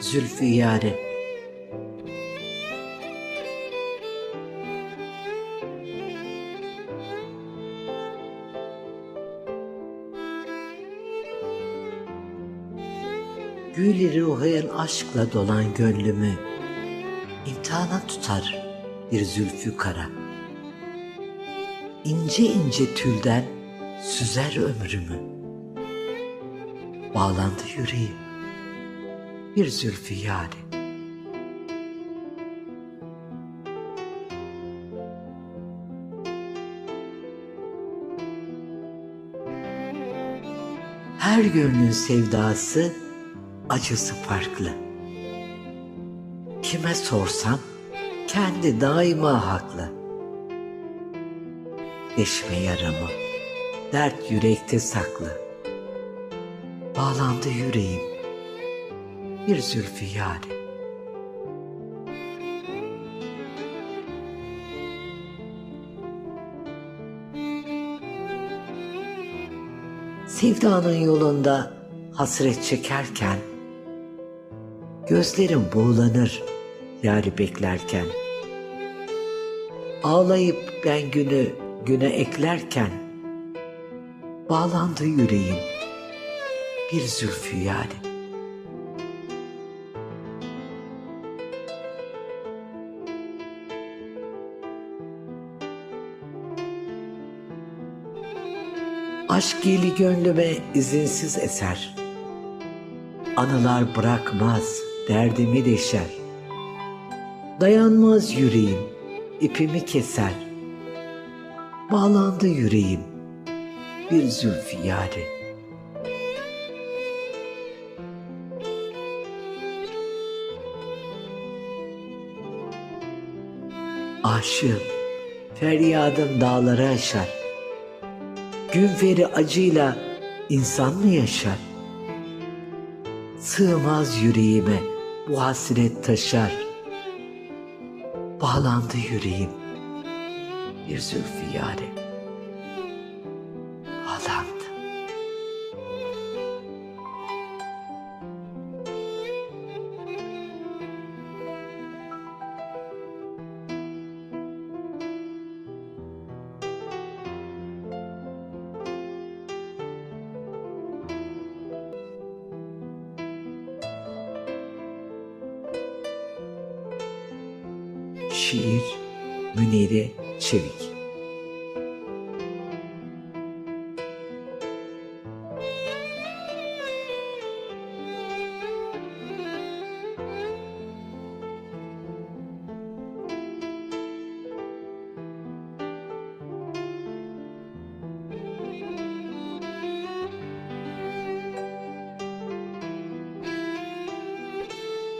Zülfü yare. Gül ruhen aşkla dolan gönlümü imtihana tutar bir zülfü kara. İnce ince tülden süzer ömrümü. Bağlandı yüreğim bir zülfü yâre. Her gönlün sevdası, acısı farklı. Kime sorsam kendi daima haklı. Deşme yaramı, dert yürekte saklı. Bağlandı yüreğim, bir zülfü yâre. Sevdanın yolunda hasret çekerken Gözlerim buğulanır yâri beklerken Ağlayıp ben günü güne eklerken Bağlandı yüreğim bir zülfü yâre. Aşk geli gönlüme izinsiz eser. Anılar bırakmaz, derdimi deşer. Dayanmaz yüreğim, ipimi keser. Bağlandı yüreğim, bir zülfü yâre. Aşığım, feryadım dağları aşar. Gün veri acıyla insan mı yaşar? Sığmaz yüreğime bu hasret taşar. Bağlandı yüreğim bir zülfü yâre. Şiir Münire Çevik.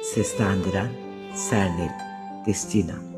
Seslendiren Sernil destina.